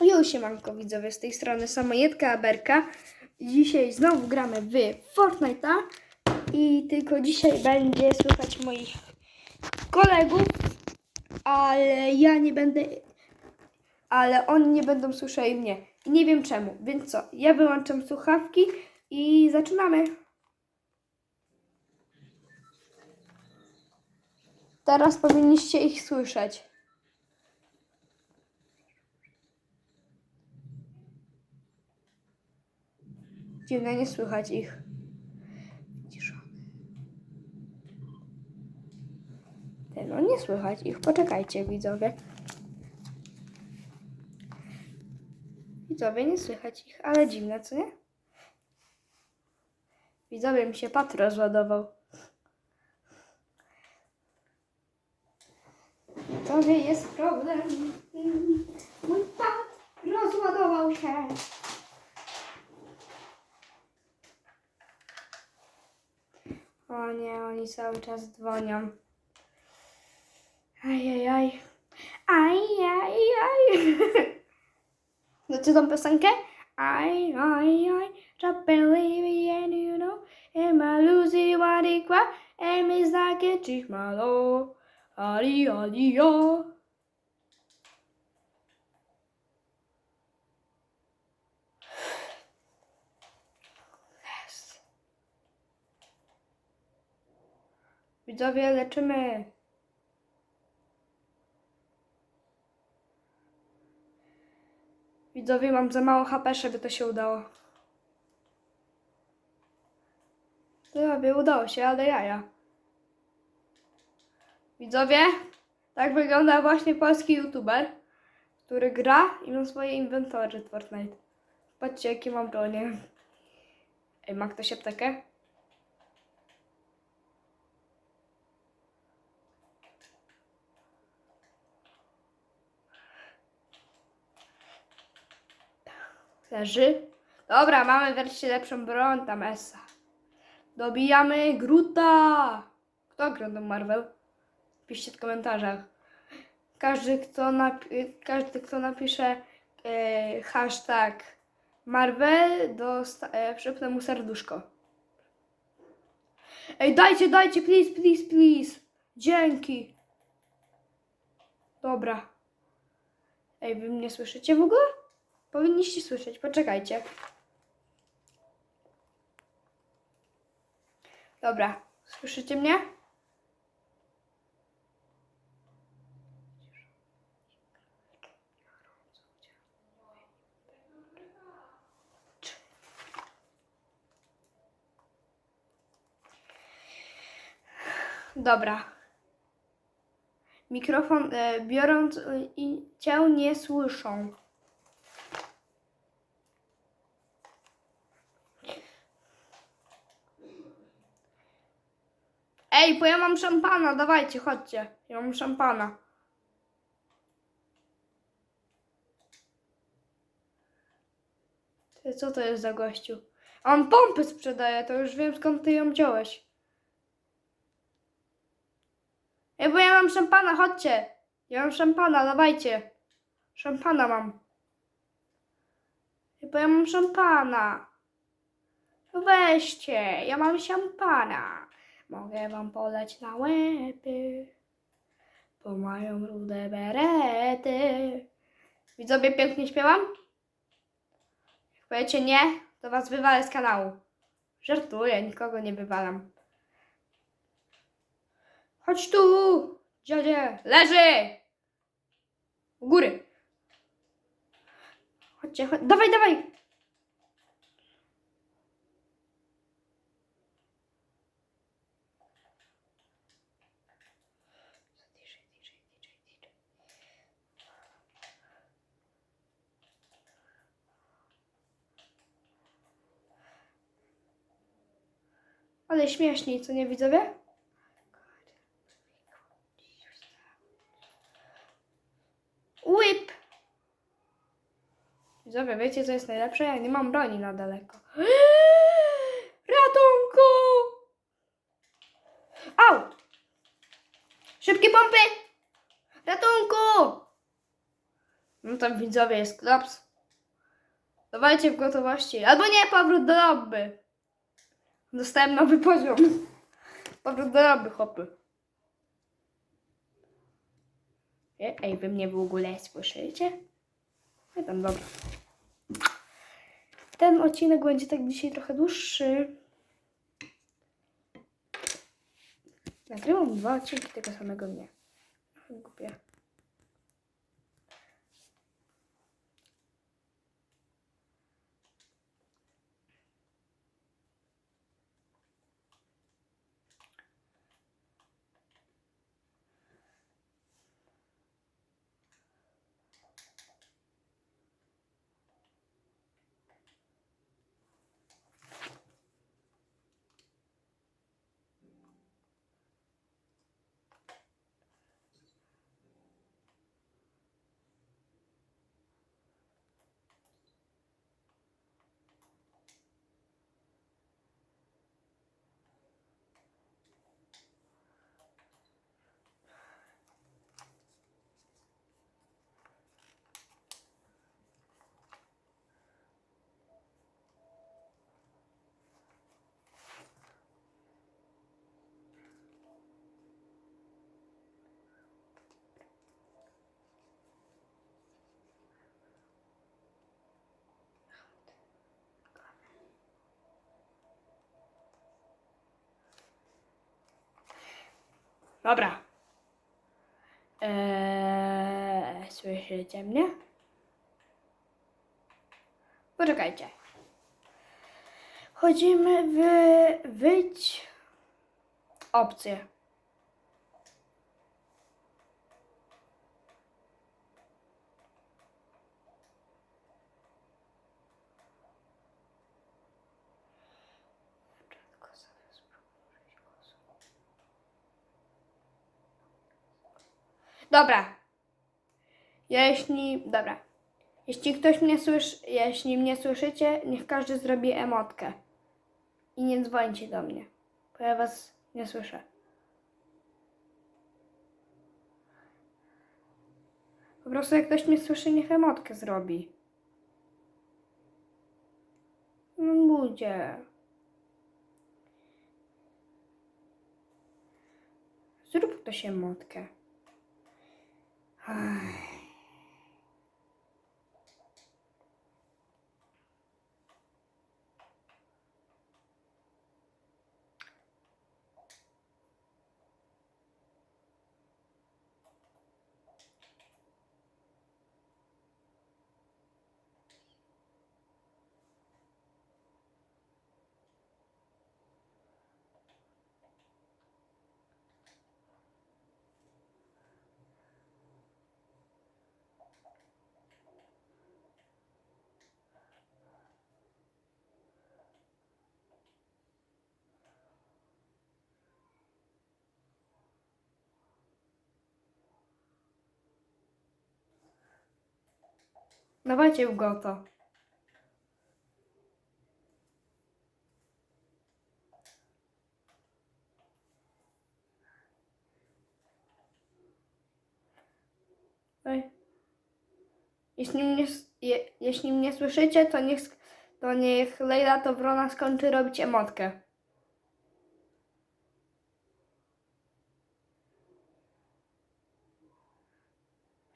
Jo, siemanko widzowie, z tej strony Samojedka Aberka. Dzisiaj znowu gramy w Fortnite'a i tylko dzisiaj będzie słychać moich kolegów, ale ja nie będę, ale oni nie będą słyszeli mnie. Nie wiem czemu, więc co, ja wyłączam słuchawki i zaczynamy. Teraz powinniście ich słyszeć. Dziwne, nie słychać ich. Ciszony. No nie słychać ich. Poczekajcie, widzowie. Widzowie, nie słychać ich, ale dziwne, co nie? Widzowie, mi się pat rozładował. Widzowie, jest problem. Mój pat rozładował się. O nie, oni cały czas dzwonią. Ajajaj. Ajajaj. Znacie tą piosenkę? Aj, aj, aj. Just believe and you know. Am I losing what it was? Am is like a. Ali, ali, yo. Jest. Widzowie, leczymy. Widzowie, mam za mało HP, żeby to się udało. Widzowie, udało się, ale jaja. Widzowie, tak wygląda właśnie polski youtuber, który gra i ma swoje inwentory Fortnite. Patrzcie, jakie mam bronie. Ej, ma ktoś aptekę? Leży. Dobra, mamy wreszcie lepszą broń, tam Essa. Dobijamy Gruta. Kto oglądał Marvel? Piszcie w komentarzach. Każdy, kto, napi- każdy, kto napisze e, hashtag Marvel, dosta- e, przypnę mu serduszko. Ej, dajcie, dajcie, please, please, please. Dzięki. Dobra. Ej, wy mnie słyszycie w ogóle? Powinniście słyszeć, poczekajcie. Dobra, słyszycie mnie? Dobra. Mikrofon e, biorąc i cię nie słyszą. Ej, bo ja mam szampana, dawajcie, chodźcie. Ja mam szampana. Ty, co to jest za gościu? A on pompy sprzedaje, to już wiem skąd ty ją wziąłeś. Ej, bo ja mam szampana, chodźcie. Ja mam szampana, dawajcie. Szampana mam. Ej, bo ja mam szampana. Weźcie, ja mam szampana. Mogę wam podać na łeby, bo mają rude berety. Widzowie, pięknie śpiewam? Jak powiecie nie, to was wywalę z kanału. Żartuję, nikogo nie wywalam. Chodź tu, dziadzie, leży! U góry. Chodźcie, chodź, dawaj, dawaj! Ale śmieszniej, co nie widzowie? Whip! Widzowie, wiecie co jest najlepsze? Ja nie mam broni na daleko. Ratunku! Au! Szybkie pompy! Ratunku! No tam widzowie jest klops. Dawajcie w gotowości. Albo nie, powrót do lobby. Dostałem nowy poziom. Powrót do lobby, chłopy. Ej, wy mnie w ogóle słyszycie? Nie tam, dobra. Ten odcinek będzie tak dzisiaj trochę dłuższy. Nagrywam dwa odcinki tego samego dnia. Trochę Dobra. Eee, słyszycie mnie? Poczekajcie. Chodzimy w wyć opcje. Dobra. Jeśli. Dobra. Jeśli ktoś mnie słyszy, jeśli mnie słyszycie, niech każdy zrobi emotkę. I nie dzwońcie do mnie, bo ja was nie słyszę. Po prostu jak ktoś mnie słyszy, niech emotkę zrobi. No ludzie. Zrób ktoś emotkę. 唉。Dawajcie w goto. Oj. Jeśli mnie, je, jeśli mnie słyszycie, to niech, to niech Lejla to Wrona skończy robić emotkę.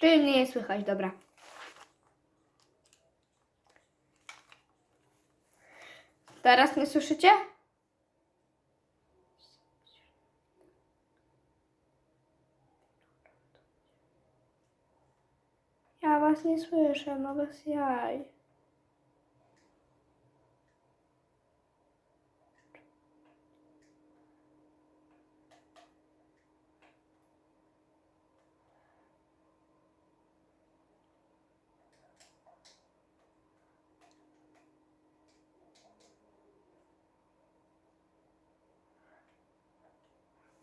Czyli mnie nie słychać, dobra. Teraz mnie słyszycie? Ja was nie słyszę, no bez jaj.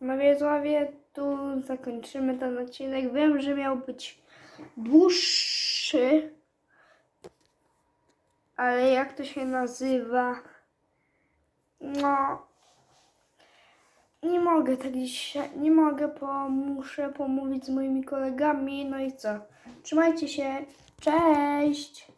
No widzowie, tu zakończymy ten odcinek. Wiem, że miał być dłuższy, ale jak to się nazywa? No, nie mogę tak dzisiaj, nie mogę, bo muszę pomówić z moimi kolegami. No i co? Trzymajcie się Cześć!